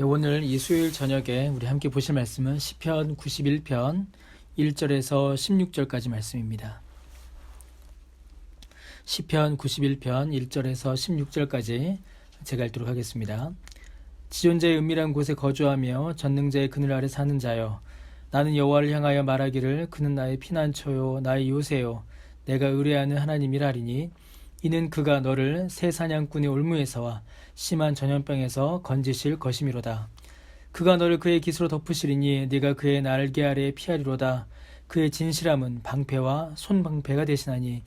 예, 오늘 이 수요일 저녁에 우리 함께 보실 말씀은 시편 91편 1절에서 16절까지 말씀입니다. 시편 91편 1절에서 16절까지 제가 읽도록 하겠습니다. 지존자의 은밀한 곳에 거주하며 전능자의 그늘 아래 사는 자여 나는 여호와를 향하여 말하기를 그는 나의 피난처요 나의 요새요 내가 의뢰하는 하나님이라 하리니 이는 그가 너를 새 사냥꾼의 올무에서와 심한 전염병에서 건지실 것이미로다. 그가 너를 그의 깃으로 덮으시리니 네가 그의 날개 아래 피하리로다. 그의 진실함은 방패와 손방패가 되시나니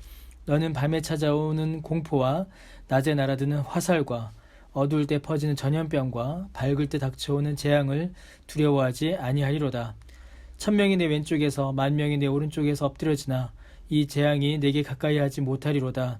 너는 밤에 찾아오는 공포와 낮에 날아드는 화살과 어두울 때 퍼지는 전염병과 밝을 때 닥쳐오는 재앙을 두려워하지 아니하리로다. 천명이 내 왼쪽에서 만명이 내 오른쪽에서 엎드려지나 이 재앙이 내게 가까이 하지 못하리로다.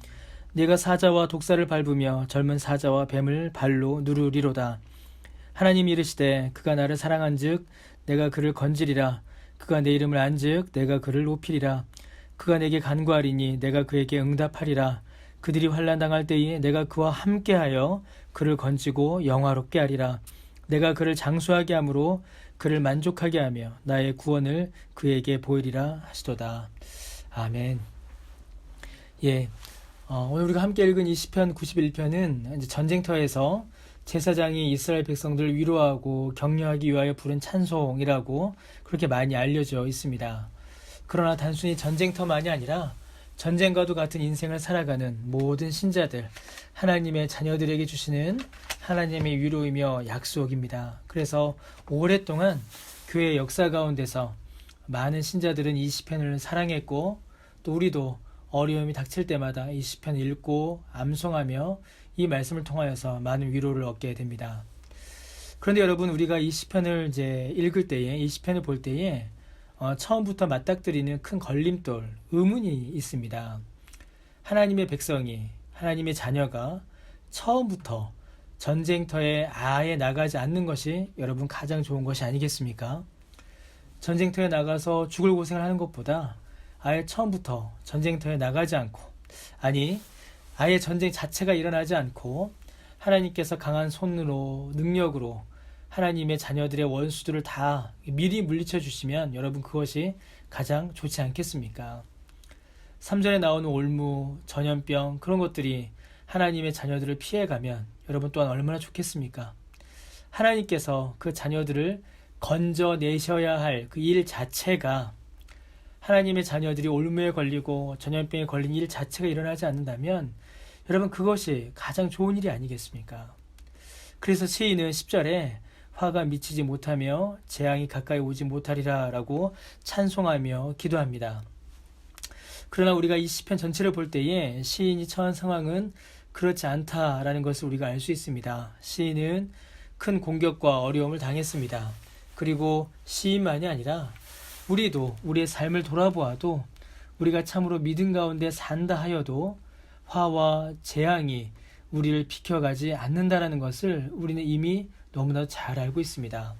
네가 사자와 독사를 밟으며 젊은 사자와 뱀을 발로 누르리로다. 하나님 이르시되 그가 나를 사랑한즉 내가 그를 건지리라. 그가 내 이름을 안즉 내가 그를 높이리라. 그가 내게 간구하리니 내가 그에게 응답하리라. 그들이 환난 당할 때에 내가 그와 함께하여 그를 건지고 영화롭게 하리라. 내가 그를 장수하게 함으로 그를 만족하게 하며 나의 구원을 그에게 보이리라 하시도다. 아멘. 예. 어, 오늘 우리가 함께 읽은 이 시편 91편은 전쟁터에서 제사장이 이스라엘 백성들을 위로하고 격려하기 위하여 부른 찬송이라고 그렇게 많이 알려져 있습니다. 그러나 단순히 전쟁터만이 아니라 전쟁과도 같은 인생을 살아가는 모든 신자들, 하나님의 자녀들에게 주시는 하나님의 위로이며 약속입니다. 그래서 오랫동안 교회 역사 가운데서 많은 신자들은 이 시편을 사랑했고 또 우리도 어려움이 닥칠 때마다 이 시편 읽고 암송하며 이 말씀을 통하여서 많은 위로를 얻게 됩니다. 그런데 여러분 우리가 이 시편을 이제 읽을 때에 이 시편을 볼 때에 어, 처음부터 맞닥뜨리는 큰 걸림돌, 의문이 있습니다. 하나님의 백성이 하나님의 자녀가 처음부터 전쟁터에 아예 나가지 않는 것이 여러분 가장 좋은 것이 아니겠습니까? 전쟁터에 나가서 죽을 고생을 하는 것보다 아예 처음부터 전쟁터에 나가지 않고 아니 아예 전쟁 자체가 일어나지 않고 하나님께서 강한 손으로 능력으로 하나님의 자녀들의 원수들을 다 미리 물리쳐 주시면 여러분 그것이 가장 좋지 않겠습니까? 3절에 나오는 올무, 전염병 그런 것들이 하나님의 자녀들을 피해가면 여러분 또한 얼마나 좋겠습니까? 하나님께서 그 자녀들을 건져내셔야 할 그 일 자체가 하나님의 자녀들이 올무에 걸리고 전염병에 걸린 일 자체가 일어나지 않는다면 여러분 그것이 가장 좋은 일이 아니겠습니까? 그래서 시인은 10절에 화가 미치지 못하며 재앙이 가까이 오지 못하리라 라고 찬송하며 기도합니다. 그러나 우리가 이 시편 전체를 볼 때에 시인이 처한 상황은 그렇지 않다라는 것을 우리가 알 수 있습니다. 시인은 큰 공격과 어려움을 당했습니다. 그리고 시인만이 아니라 우리도 우리의 삶을 돌아보아도 우리가 참으로 믿음 가운데 산다 하여도 화와 재앙이 우리를 비켜가지 않는다라는 것을 우리는 이미 너무나 잘 알고 있습니다.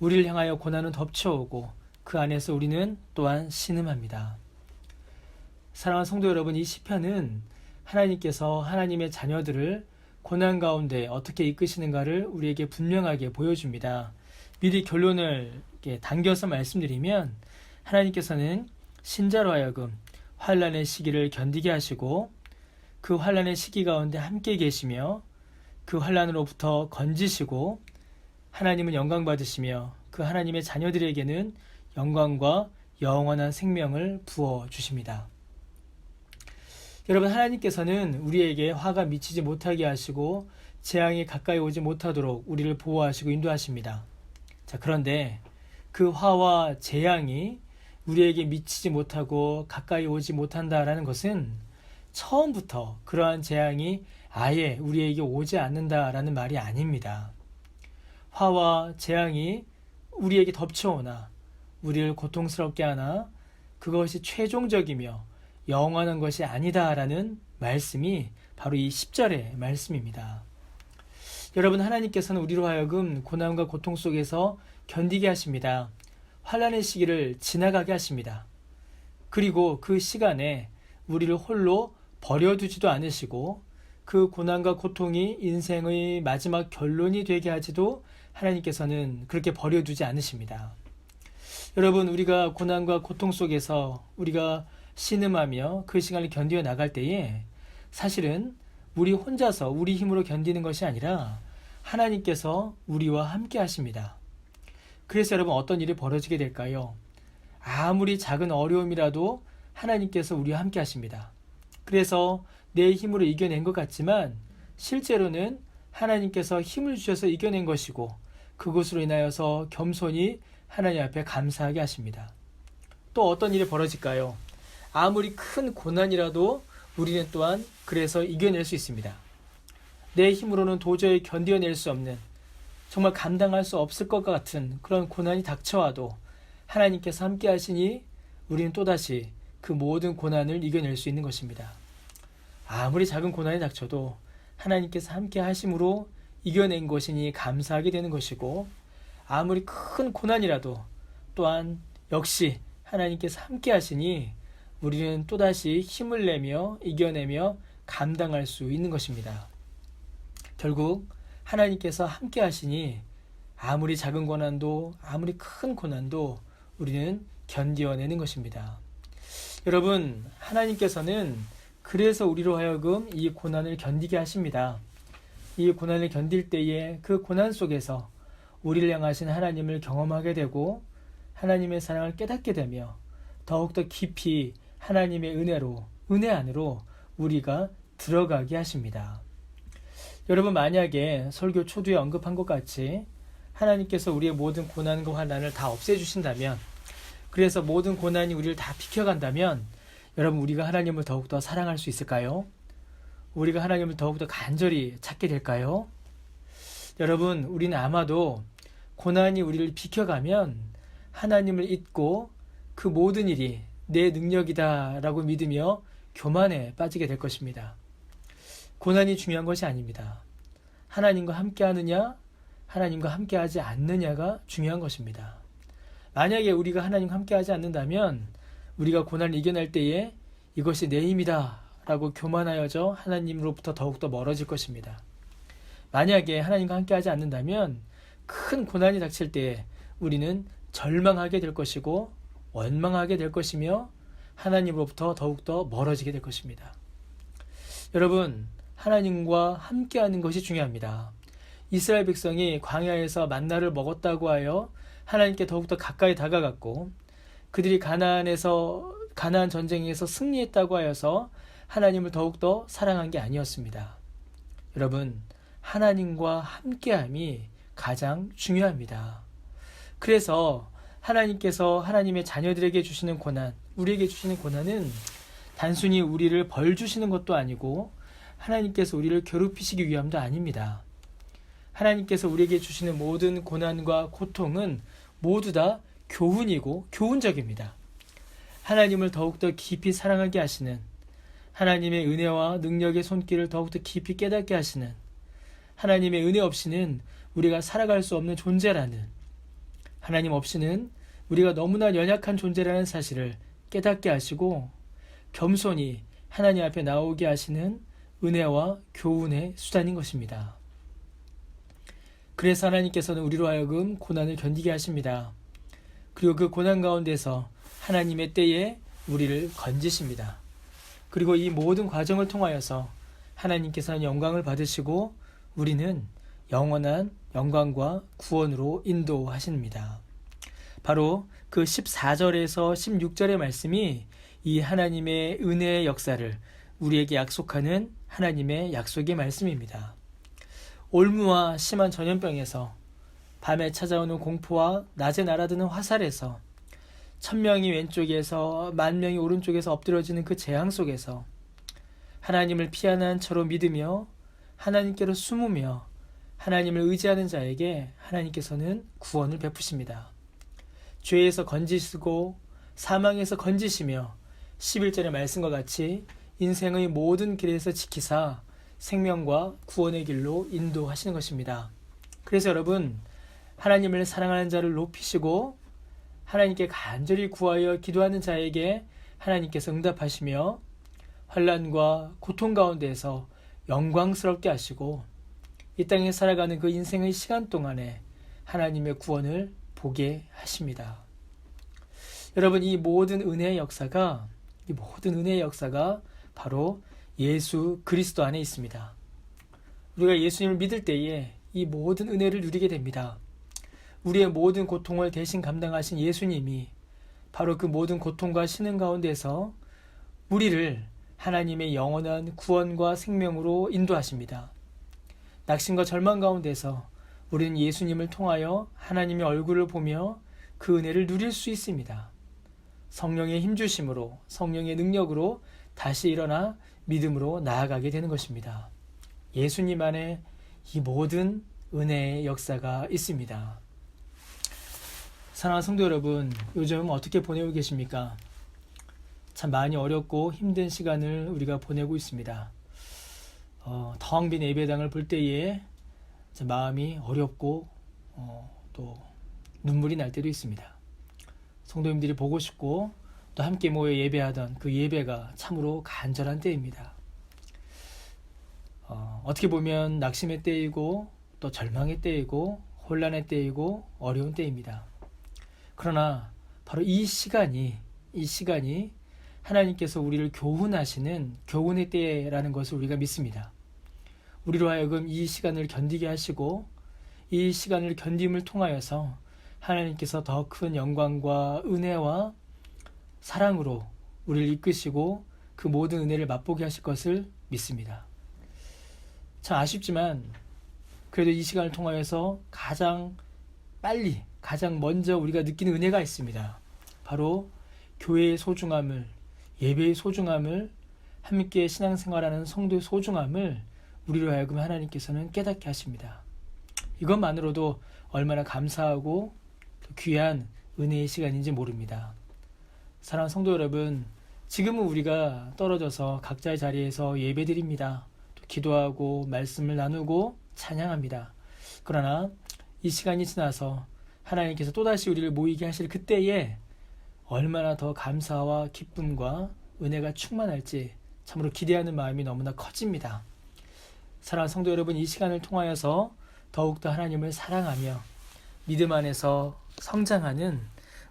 우리를 향하여 고난은 덮쳐오고 그 안에서 우리는 또한 신음합니다. 사랑하는 성도 여러분, 이 시편은 하나님께서 하나님의 자녀들을 고난 가운데 어떻게 이끄시는가를 우리에게 분명하게 보여줍니다. 미리 결론을 당겨서 말씀드리면 하나님께서는 신자로 하여금 환란의 시기를 견디게 하시고 그 환란의 시기 가운데 함께 계시며 그 환란으로부터 건지시고 하나님은 영광 받으시며 그 하나님의 자녀들에게는 영광과 영원한 생명을 부어 주십니다. 여러분 하나님께서는 우리에게 화가 미치지 못하게 하시고 재앙이 가까이 오지 못하도록 우리를 보호하시고 인도하십니다. 자, 그런데 그 화와 재앙이 우리에게 미치지 못하고 가까이 오지 못한다라는 것은 처음부터 그러한 재앙이 아예 우리에게 오지 않는다라는 말이 아닙니다. 화와 재앙이 우리에게 덮쳐오나 우리를 고통스럽게 하나 그것이 최종적이며 영원한 것이 아니다라는 말씀이 바로 이 10절의 말씀입니다. 여러분 하나님께서는 우리로 하여금 고난과 고통 속에서 견디게 하십니다. 환란의 시기를 지나가게 하십니다. 그리고 그 시간에 우리를 홀로 버려두지도 않으시고 그 고난과 고통이 인생의 마지막 결론이 되게 하지도 하나님께서는 그렇게 버려두지 않으십니다. 여러분, 우리가 고난과 고통 속에서 우리가 신음하며 그 시간을 견디어 나갈 때에 사실은 우리 혼자서 우리 힘으로 견디는 것이 아니라 하나님께서 우리와 함께 하십니다. 그래서 여러분 어떤 일이 벌어지게 될까요? 아무리 작은 어려움이라도 하나님께서 우리와 함께 하십니다. 그래서 내 힘으로 이겨낸 것 같지만 실제로는 하나님께서 힘을 주셔서 이겨낸 것이고 그것으로 인하여서 겸손히 하나님 앞에 감사하게 하십니다. 또 어떤 일이 벌어질까요? 아무리 큰 고난이라도 우리는 또한 그래서 이겨낼 수 있습니다. 내 힘으로는 도저히 견뎌낼 수 없는 정말 감당할 수 없을 것 같은 그런 고난이 닥쳐와도 하나님께서 함께 하시니 우리는 또다시 그 모든 고난을 이겨낼 수 있는 것입니다. 아무리 작은 고난이 닥쳐도 하나님께서 함께 하심으로 이겨낸 것이니 감사하게 되는 것이고 아무리 큰 고난이라도 또한 역시 하나님께서 함께 하시니 우리는 또다시 힘을 내며 이겨내며 감당할 수 있는 것입니다. 결국 하나님께서 함께 하시니 아무리 작은 고난도 아무리 큰 고난도 우리는 견디어내는 것입니다. 여러분, 하나님께서는 그래서 우리로 하여금 이 고난을 견디게 하십니다. 이 고난을 견딜 때에 그 고난 속에서 우리를 향하신 하나님을 경험하게 되고 하나님의 사랑을 깨닫게 되며 더욱더 깊이 하나님의 은혜로, 은혜 안으로 우리가 들어가게 하십니다. 여러분, 만약에 설교 초두에 언급한 것 같이 하나님께서 우리의 모든 고난과 환난을 다 없애주신다면, 그래서 모든 고난이 우리를 다 비켜간다면, 여러분, 우리가 하나님을 더욱더 사랑할 수 있을까요? 우리가 하나님을 더욱더 간절히 찾게 될까요? 여러분, 우리는 아마도 고난이 우리를 비켜가면 하나님을 잊고 그 모든 일이 내 능력이다라고 믿으며 교만에 빠지게 될 것입니다. 고난이 중요한 것이 아닙니다. 하나님과 함께 하느냐, 하나님과 함께 하지 않느냐가 중요한 것입니다. 만약에 우리가 하나님과 함께 하지 않는다면 우리가 고난을 이겨낼 때에 이것이 내 힘이다 라고 교만하여져 하나님으로부터 더욱더 멀어질 것입니다. 만약에 하나님과 함께 하지 않는다면 큰 고난이 닥칠 때에 우리는 절망하게 될 것이고 원망하게 될 것이며 하나님으로부터 더욱더 멀어지게 될 것입니다. 여러분, 하나님과 함께하는 것이 중요합니다. 이스라엘 백성이 광야에서 만나를 먹었다고 하여 하나님께 더욱더 가까이 다가갔고 그들이 가나안에서 가나안 전쟁에서 승리했다고 하여서 하나님을 더욱더 사랑한 게 아니었습니다. 여러분, 하나님과 함께함이 가장 중요합니다. 그래서 하나님께서 하나님의 자녀들에게 주시는 고난, 우리에게 주시는 고난은 단순히 우리를 벌 주시는 것도 아니고 하나님께서 우리를 괴롭히시기 위함도 아닙니다. 하나님께서 우리에게 주시는 모든 고난과 고통은 모두 다 교훈이고 교훈적입니다. 하나님을 더욱더 깊이 사랑하게 하시는 하나님의 은혜와 능력의 손길을 더욱더 깊이 깨닫게 하시는 하나님의 은혜 없이는 우리가 살아갈 수 없는 존재라는 하나님 없이는 우리가 너무나 연약한 존재라는 사실을 깨닫게 하시고 겸손히 하나님 앞에 나오게 하시는 은혜와 교훈의 수단인 것입니다. 그래서 하나님께서는 우리로 하여금 고난을 견디게 하십니다. 그리고 그 고난 가운데서 하나님의 때에 우리를 건지십니다. 그리고 이 모든 과정을 통하여서 하나님께서는 영광을 받으시고 우리는 영원한 영광과 구원으로 인도하십니다. 바로 그 14절에서 16절의 말씀이 이 하나님의 은혜의 역사를 우리에게 약속하는 하나님의 약속의 말씀입니다. 올무와 심한 전염병에서 밤에 찾아오는 공포와 낮에 날아드는 화살에서 천명이 왼쪽에서 만명이 오른쪽에서 엎드려지는 그 재앙 속에서 하나님을 피하는 처로 믿으며 하나님께로 숨으며 하나님을 의지하는 자에게 하나님께서는 구원을 베푸십니다. 죄에서 건지시고 사망에서 건지시며 11절의 말씀과 같이 인생의 모든 길에서 지키사 생명과 구원의 길로 인도하시는 것입니다. 그래서 여러분 하나님을 사랑하는 자를 높이시고 하나님께 간절히 구하여 기도하는 자에게 하나님께서 응답하시며 환란과 고통 가운데에서 영광스럽게 하시고 이 땅에 살아가는 그 인생의 시간 동안에 하나님의 구원을 보게 하십니다. 여러분 이 모든 은혜의 역사가 이 모든 은혜의 역사가 바로 예수 그리스도 안에 있습니다. 우리가 예수님을 믿을 때에 이 모든 은혜를 누리게 됩니다. 우리의 모든 고통을 대신 감당하신 예수님이 바로 그 모든 고통과 신음 가운데서 우리를 하나님의 영원한 구원과 생명으로 인도하십니다. 낙심과 절망 가운데서 우리는 예수님을 통하여 하나님의 얼굴을 보며 그 은혜를 누릴 수 있습니다. 성령의 힘주심으로 성령의 능력으로 다시 일어나 믿음으로 나아가게 되는 것입니다. 예수님 안에 이 모든 은혜의 역사가 있습니다. 사랑하는 성도 여러분, 요즘 어떻게 보내고 계십니까? 참 많이 어렵고 힘든 시간을 우리가 보내고 있습니다. 어, 텅빈 예배당을 볼 때에 마음이 어렵고 어, 또 눈물이 날 때도 있습니다. 성도님들이 보고 싶고 또 함께 모여 예배하던 그 예배가 참으로 간절한 때입니다. 어, 어떻게 보면 낙심의 때이고 또 절망의 때이고 혼란의 때이고 어려운 때입니다. 그러나 바로 이 시간이 이 시간이 하나님께서 우리를 교훈하시는 교훈의 때라는 것을 우리가 믿습니다. 우리로 하여금 이 시간을 견디게 하시고 이 시간을 견딤을 통하여서 하나님께서 더 큰 영광과 은혜와 사랑으로 우리를 이끄시고 그 모든 은혜를 맛보게 하실 것을 믿습니다. 참 아쉽지만 그래도 이 시간을 통하여서 가장 빨리 가장 먼저 우리가 느끼는 은혜가 있습니다. 바로 교회의 소중함을 예배의 소중함을 함께 신앙생활하는 성도의 소중함을 우리로 하여금 하나님께서는 깨닫게 하십니다. 이것만으로도 얼마나 감사하고 귀한 은혜의 시간인지 모릅니다. 사랑하는 성도 여러분, 지금은 우리가 떨어져서 각자의 자리에서 예배드립니다. 또 기도하고 말씀을 나누고 찬양합니다. 그러나 이 시간이 지나서 하나님께서 또다시 우리를 모이게 하실 그때에 얼마나 더 감사와 기쁨과 은혜가 충만할지 참으로 기대하는 마음이 너무나 커집니다. 사랑하는 성도 여러분, 이 시간을 통하여서 더욱더 하나님을 사랑하며 믿음 안에서 성장하는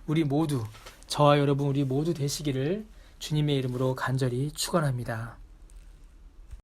우리 모두, 저와 여러분 우리 모두 되시기를 주님의 이름으로 간절히 축원합니다.